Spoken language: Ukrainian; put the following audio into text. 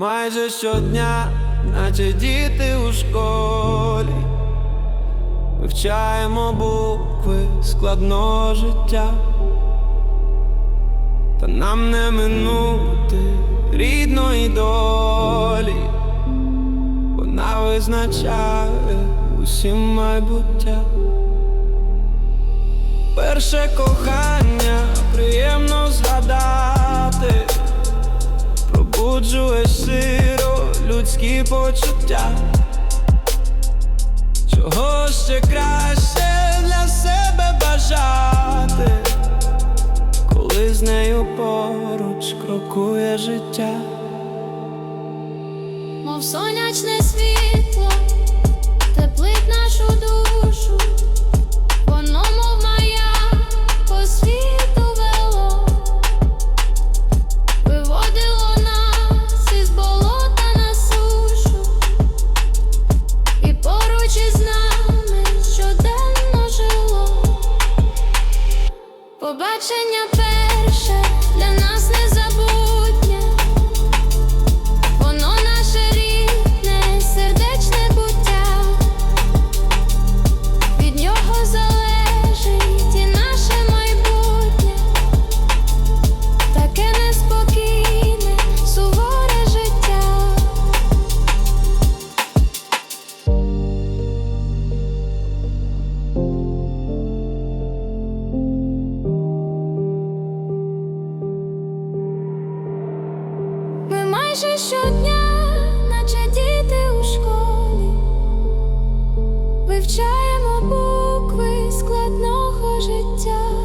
Майже щодня, наче діти у школі, вивчаємо букви складного життя, та нам не минути рідної долі, вона визначає усім майбуття. Перше кохання приємно згадати. Пробуджує сиро людські почуття, чого ще краще для себе бажати, коли з нею поруч крокує життя. Мов сонячне світло, Побачення майже щодня, наче діти у школі, вивчаємо букви складного життя.